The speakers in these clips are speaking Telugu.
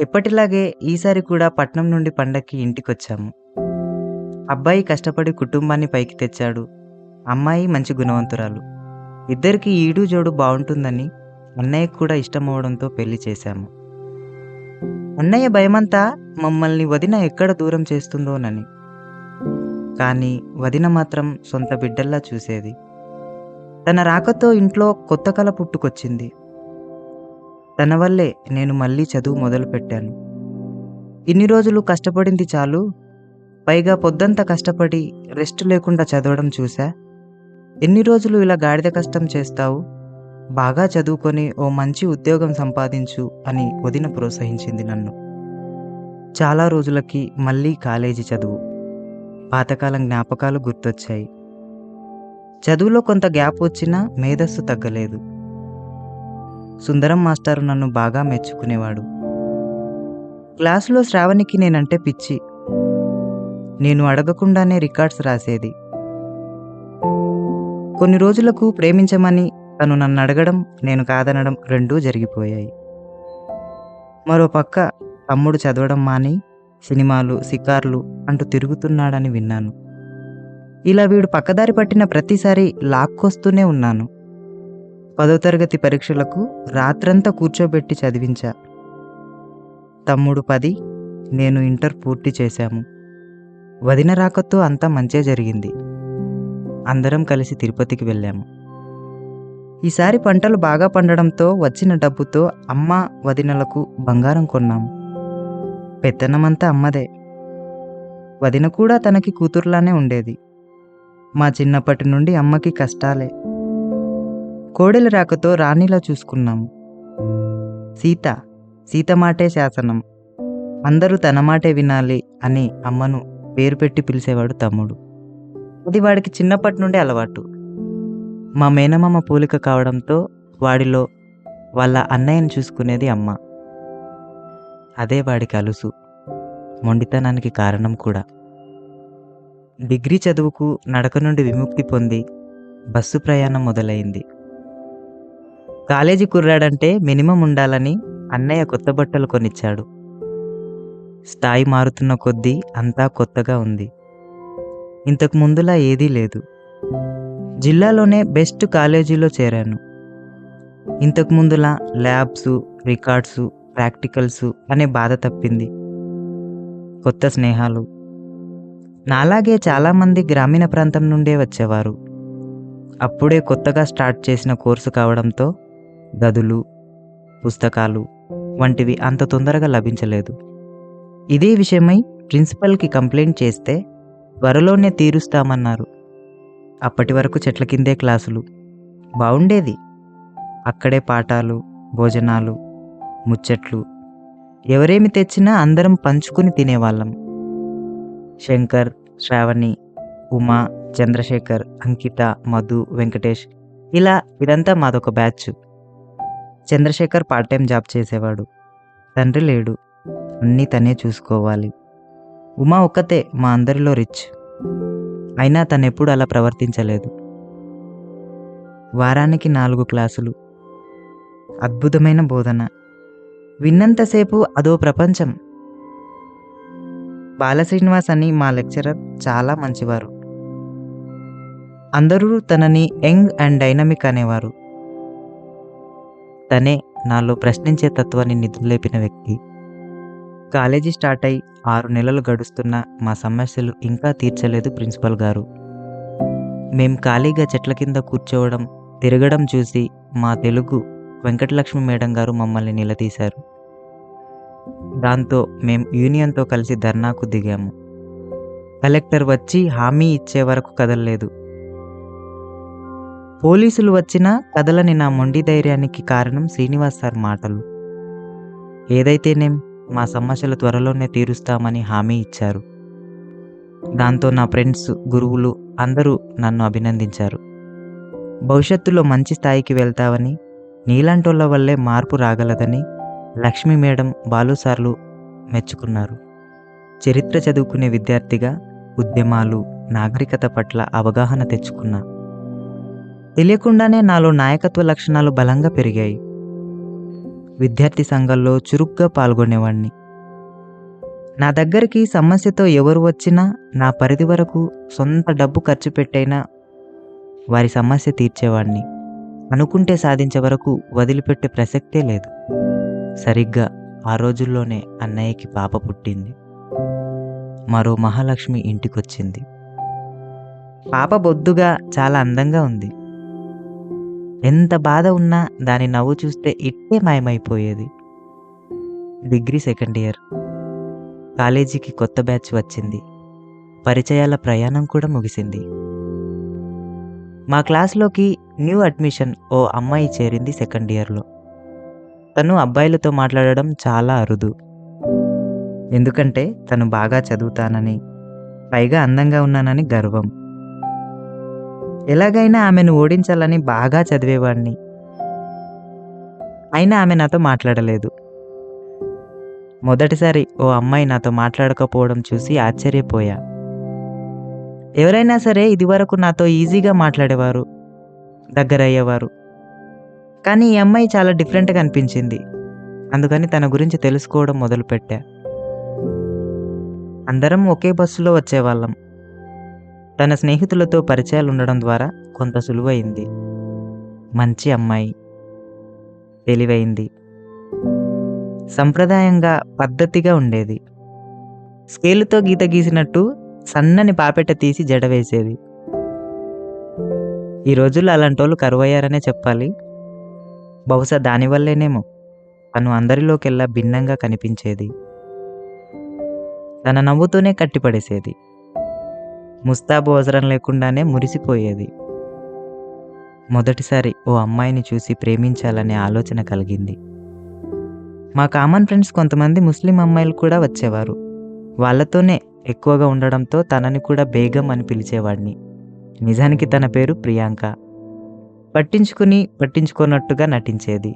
ఎప్పటిలాగే ఈసారి కూడా పట్నం నుండి పండక్కి ఇంటికొచ్చాము. అబ్బాయి కష్టపడి కుటుంబాన్ని పైకి తెచ్చాడు. అమ్మాయి మంచి గుణవంతురాలు. ఇద్దరికీ ఈడు జోడు బాగుంటుందని అన్నయ్యకి కూడా ఇష్టమవడంతో పెళ్ళి చేశాము. అన్నయ్య భయమంతా మమ్మల్ని వదిన ఎక్కడ దూరం చేస్తుందోనని. కానీ వదిన మాత్రం సొంత బిడ్డల్లా చూసేది. తన రాకతో ఇంట్లో కొత్త కల పుట్టుకొచ్చింది. తన వల్లే నేను మళ్ళీ చదువు మొదలుపెట్టాను. ఇన్ని రోజులు కష్టపడింది చాలు, పైగా పొద్దంతా కష్టపడి రెస్ట్ లేకుండా చదవడం చూసా. ఎన్ని రోజులు ఇలా గాడిద కష్టం చేస్తావు? బాగా చదువుకొని ఓ మంచి ఉద్యోగం సంపాదించు అని వదిన ప్రోత్సహించింది నన్ను. చాలా రోజులకి మళ్ళీ కాలేజీ చదువు. పాతకాలం జ్ఞాపకాలు గుర్తొచ్చాయి. చదువులో కొంత గ్యాప్ వచ్చినా మేధస్సు తగ్గలేదు. సుందరం మాస్టారు నన్ను బాగా మెచ్చుకునేవాడు. క్లాసులో శ్రావణికి నేనంటే పిచ్చి. నేను అడగకుండానే రికార్డ్స్ రాసేది. కొన్ని రోజులకు ప్రేమించమని తను నన్ను అడగడం నేను కాదనడం రెండూ జరిగిపోయాయి. మరో పక్క తమ్ముడు చదవడం మాని సినిమాలు, షికార్లు అంటూ తిరుగుతున్నాడని విన్నాను. ఇలా వీడు పక్కదారి పట్టిన ప్రతిసారి లాక్కొస్తూనే ఉన్నాను. పదో తరగతి పరీక్షలకు రాత్రంతా కూర్చోబెట్టి చదివించా. తమ్ముడు పది, నేను ఇంటర్ పూర్తి చేశాము. వదిన రాకతో అంతా మంచే జరిగింది. అందరం కలిసి తిరుపతికి వెళ్ళాము. ఈసారి పంటలు బాగా పండడంతో వచ్చిన డబ్బుతో అమ్మ, వదినలకు బంగారం కొన్నాము. పెత్తనమంతా అమ్మదే. వదిన కూడా తనకి కూతురులానే ఉండేది. మా చిన్నప్పటి నుండి అమ్మకి కష్టాలే. కోడెల రాకతో రాణిలా చూసుకున్నాము. సీత, సీత మాటే శాసనం. అందరూ తన మాటే వినాలి అని అమ్మను పేరు పెట్టి పిలిచేవాడు తమ్ముడు. అది వాడికి చిన్నప్పటి నుండి అలవాటు. మా మేనమామ పోలిక కావడంతో వాడిలో వాళ్ళ అన్నయ్యను చూసుకునేది అమ్మ. అదే వాడికి అలుసు. మొండితనానికి కారణం కూడా. డిగ్రీ చదువుకు నడక నుండి విముక్తి పొంది బస్సు ప్రయాణం మొదలైంది. కాలేజీ కుర్రాడంటే మినిమం ఉండాలని అన్నయ్య కొత్త బట్టలు కొనిచ్చాడు. స్థాయి మారుతున్న కొద్దీ అంతా కొత్తగా ఉంది. ఇంతకు ముందులా ఏదీ లేదు. జిల్లాలోనే బెస్ట్ కాలేజీలో చేరాను. ఇంతకు ముందులా ల్యాబ్స్ రికార్డ్స్ ప్రాక్టికల్స్ అనే బాధ తప్పింది. కొత్త స్నేహాలు. నాలాగే చాలామంది గ్రామీణ ప్రాంతం నుండే వచ్చేవారు. అప్పుడే కొత్తగా స్టార్ట్ చేసిన కోర్సు కావడంతో గదులు, పుస్తకాలు వంటివి అంత తొందరగా లభించలేదు. ఇదే విషయమై ప్రిన్సిపల్కి కంప్లైంట్ చేస్తే త్వరలోనే తీరుస్తామన్నారు. అప్పటి వరకు చెట్ల కిందే క్లాసులు. బాగుండేది అక్కడే పాఠాలు, భోజనాలు, ముచ్చట్లు. ఎవరేమి తెచ్చినా అందరం పంచుకుని తినేవాళ్ళం. శంకర్, శ్రావణి, ఉమా, చంద్రశేఖర్, అంకిత, మధు, వెంకటేష్ ఇలా ఇదంతా మాదొక batch. Chandrasekhar part time job చేసేవాడు. తండ్రి లేడు. అన్నీ తనే చూసుకోవాలి. ఉమా ఒక్కతే మా అందరిలో రిచ్. అయినా తనెప్పుడూ అలా ప్రవర్తించలేదు. వారానికి నాలుగు క్లాసులు. అద్భుతమైన బోధన. విన్నంతసేపు అదో ప్రపంచం. బాలశ్రీనివాస్ అని మా లెక్చరర్ చాలా మంచివారు. అందరూ తనని యంగ్ అండ్ డైనమిక్ అనేవారు. తనే నాలో ప్రశ్నించే తత్వాన్ని నిధులేపిన వ్యక్తి. కాలేజీ స్టార్ట్ అయి ఆరు నెలలు గడుస్తున్న మా సమస్యలు ఇంకా తీర్చలేదు ప్రిన్సిపల్ గారు. మేం ఖాళీగా చెట్ల కింద కూర్చోవడం, తిరగడం చూసి మా తెలుగు వెంకటలక్ష్మి మేడం గారు మమ్మల్ని నిలదీశారు. దాంతో మేం యూనియన్‌తో కలిసి ధర్నాకు దిగాము. కలెక్టర్ వచ్చి హామీ ఇచ్చే వరకు కదలలేదు పోలీసులు వచ్చినా కదలని నా మొండి ధైర్యానికి కారణం శ్రీనివాస్ సార్ మాటలు. ఏదైతేనేం మా సమస్యలు త్వరలోనే తీరుస్తామని హామీ ఇచ్చారు. దాంతో నా ఫ్రెండ్స్, గురువులు అందరూ నన్ను అభినందించారు. భవిష్యత్తులో మంచి స్థాయికి వెళ్తావని, నీలాంటోళ్ళ వల్లే మార్పు రాగలదని లక్ష్మి మేడం, బాలు సార్లు మెచ్చుకున్నారు. చరిత్ర చదువుకునే విద్యార్థిగా ఉద్యమాలు, నాగరికత పట్ల అవగాహన తెచ్చుకున్నా. తెలియకుండానే నాలో నాయకత్వ లక్షణాలు బలంగా పెరిగాయి. విద్యార్థి సంఘాల్లో చురుగ్గా పాల్గొనేవాడిని నా దగ్గరికి సమస్యతో ఎవరు వచ్చినా నా పరిధి వరకు సొంత డబ్బు ఖర్చు పెట్టైనా వారి సమస్య తీర్చేవాడిని అనుకుంటే సాధించే వరకు వదిలిపెట్టే ప్రసక్తే లేదు. సరిగ్గా ఆ రోజుల్లోనే అన్నయ్యకి పాప పుట్టింది. మరో మహాలక్ష్మి ఇంటికొచ్చింది. పాప బొద్దుగా చాలా అందంగా ఉంది. ఎంత బాధ ఉన్నా దాని నవ్వు చూస్తే ఇట్టే మాయమైపోయేది. Degree second year. కాలేజీకి కొత్త బ్యాచ్ వచ్చింది. పరిచయాల ప్రయాణం కూడా ముగిసింది. మా క్లాస్లోకి న్యూ అడ్మిషన్ ఓ అమ్మాయి చేరింది సెకండ్ ఇయర్లో. తను అబ్బాయిలతో మాట్లాడడం చాలా అరుదు. ఎందుకంటే తను బాగా చదువుతానని పైగా అందంగా ఉన్నానని గర్వం. ఎలాగైనా ఆమెను ఓడించాలని బాగా చదివేవాడిని అయినా ఆమె నాతో మాట్లాడలేదు. మొదటిసారి ఓ అమ్మాయి నాతో మాట్లాడకపోవడం చూసి ఆశ్చర్యపోయా. ఎవరైనా సరే ఇదివరకు నాతో ఈజీగా మాట్లాడేవారు దగ్గరయ్యేవారు. కానీ ఈ అమ్మాయి చాలా డిఫరెంట్గా అనిపించింది. అందుకని తన గురించి తెలుసుకోవడం మొదలుపెట్టా. అందరం ఒకే బస్సులో వచ్చేవాళ్ళం. తన స్నేహితులతో పరిచయాలు ఉండడం ద్వారా కొంత సులువైంది మంచి అమ్మాయి. తెలివైంది. సంప్రదాయంగా పద్ధతిగా ఉండేది. స్కేలుతో గీత గీసినట్టు సన్నని పాపెట తీసి జడ వేసేది. ఈ రోజుల్లో అలాంటి వాళ్ళు కరువయ్యారనే చెప్పాలి. బహుశా దానివల్లేనేమో. తను అందరిలోకెల్లా భిన్నంగా కనిపించేది. తన నవ్వుతోనే కట్టిపడేసేది. ముస్తాబు అవసరం లేకుండానే మురిసిపోయేది. మొదటిసారి ఓ అమ్మాయిని చూసి ప్రేమించాలనే ఆలోచన కలిగింది. మా కామన్ ఫ్రెండ్స్ కొంతమంది ముస్లిం అమ్మాయిలు కూడా వచ్చేవారు. వాళ్ళతోనే ఎక్కువగా ఉండడంతో తనని కూడా బేగం అని పిలిచేవాడిని. నిజానికి తన పేరు ప్రియాంక. పట్టించుకుని పట్టించుకోనట్టుగా నటించేది.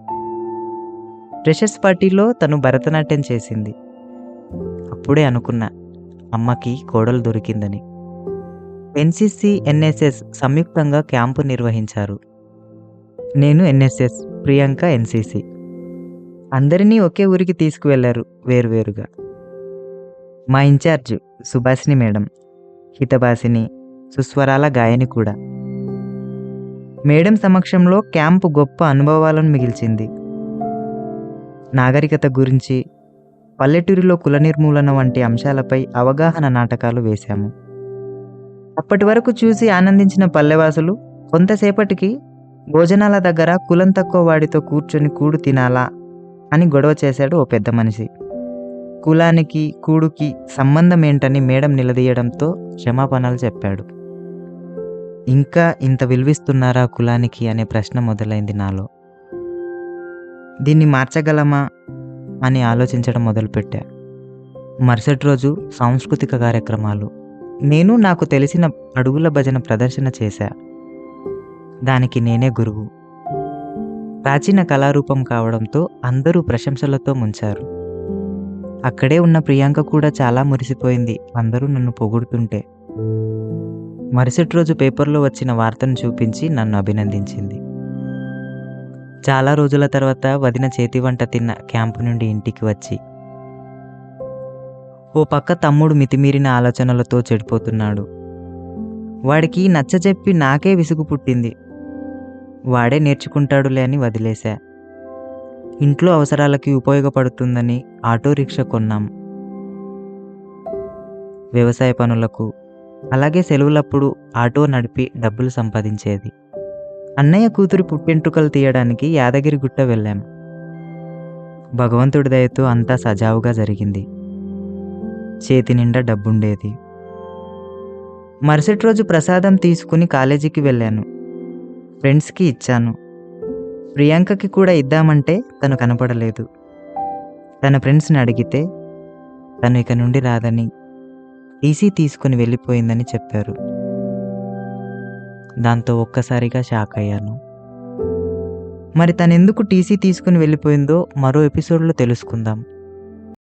ఫ్రెషర్స్ పార్టీలో తను భరతనాట్యం చేసింది. అప్పుడే అనుకున్నా అమ్మకి కోడలు దొరికిందని. ఎన్సిసి ఎన్ఎస్ఎస్ సంయుక్తంగా క్యాంపు నిర్వహించారు. నేను ఎన్ఎస్ఎస్ ప్రియాంక ఎన్సిసి. అందరినీ ఒకే ఊరికి తీసుకువెళ్ళారు వేరువేరుగా. మా ఇన్ఛార్జ్ సుభాషిని మేడం హితభాసిని సుస్వరాల గాయని కూడా. మేడం సమక్షంలో క్యాంపు గొప్ప అనుభవాలను మిగిల్చింది. నాగరికత గురించి పల్లెటూరిలో కుల నిర్మూలన వంటి అంశాలపై అవగాహన నాటకాలు వేశాము. అప్పటి వరకు చూసి ఆనందించిన పల్లెవాసులు కొంతసేపటికి భోజనాల దగ్గర కులం తక్కువ వాడితో కూర్చొని కూడు తినాలా అని గొడవ చేశాడు ఓ పెద్ద మనిషి. కులానికి కూడుకి సంబంధం ఏంటని మేడం నిలదీయడంతో క్షమాపణలు చెప్పాడు. ఇంకా ఇంత విలువిస్తున్నారా కులానికి అనే ప్రశ్న మొదలైంది నాలో. దీన్ని మార్చగలమా అని ఆలోచించడం మొదలుపెట్టా. మరుసటి రోజు సాంస్కృతిక కార్యక్రమాలు నేను నాకు తెలిసిన అడుగుల భజన ప్రదర్శన చేశా. దానికి నేనే గురువు. ప్రాచీన కళారూపం కావడంతో అందరూ ప్రశంసలతో ముంచారు. అక్కడే ఉన్న ప్రియాంక కూడా చాలా మురిసిపోయింది అందరూ నన్ను పొగుడుతుంటే. మరుసటి రోజు పేపర్లో వచ్చిన వార్తను చూపించి నన్ను అభినందించింది. చాలా రోజుల తర్వాత వదిన చేతి వంట తిన్న క్యాంపు నుండి ఇంటికి వచ్చి ఓ పక్క తమ్ముడు మితిమీరిన ఆలోచనలతో చెడిపోతున్నాడు. వాడికి నచ్చజెప్పి నాకే విసుగు పుట్టింది. వాడే నేర్చుకుంటాడులే అని వదిలేశా. ఇంట్లో అవసరాలకి ఉపయోగపడుతుందని ఆటో రిక్షా కొన్నాం. వ్యవసాయ పనులకు అలాగే సెలవులప్పుడు ఆటో నడిపి డబ్బులు సంపాదించేది. అన్నయ్య కూతురి పుట్టెంట్రుకలు తీయడానికి యాదగిరి గుట్ట వెళ్ళాం. భగవంతుడి దయతో అంతా సజావుగా జరిగింది. చేతి నిండా డబ్బుండేది. మరుసటి రోజు ప్రసాదం తీసుకుని కాలేజీకి వెళ్ళాను. ఫ్రెండ్స్కి ఇచ్చాను. ప్రియాంకకి కూడా ఇద్దామంటే తను కనపడలేదు. తన ఫ్రెండ్స్ని అడిగితే తను ఇక నుండి రాదని టీసీ తీసుకుని వెళ్ళిపోయిందని చెప్పారు. దాంతో ఒక్కసారిగా షాక్ అయ్యాను. మరి తనెందుకు టీసీ తీసుకుని వెళ్ళిపోయిందో మరో ఎపిసోడ్లో తెలుసుకుందాం.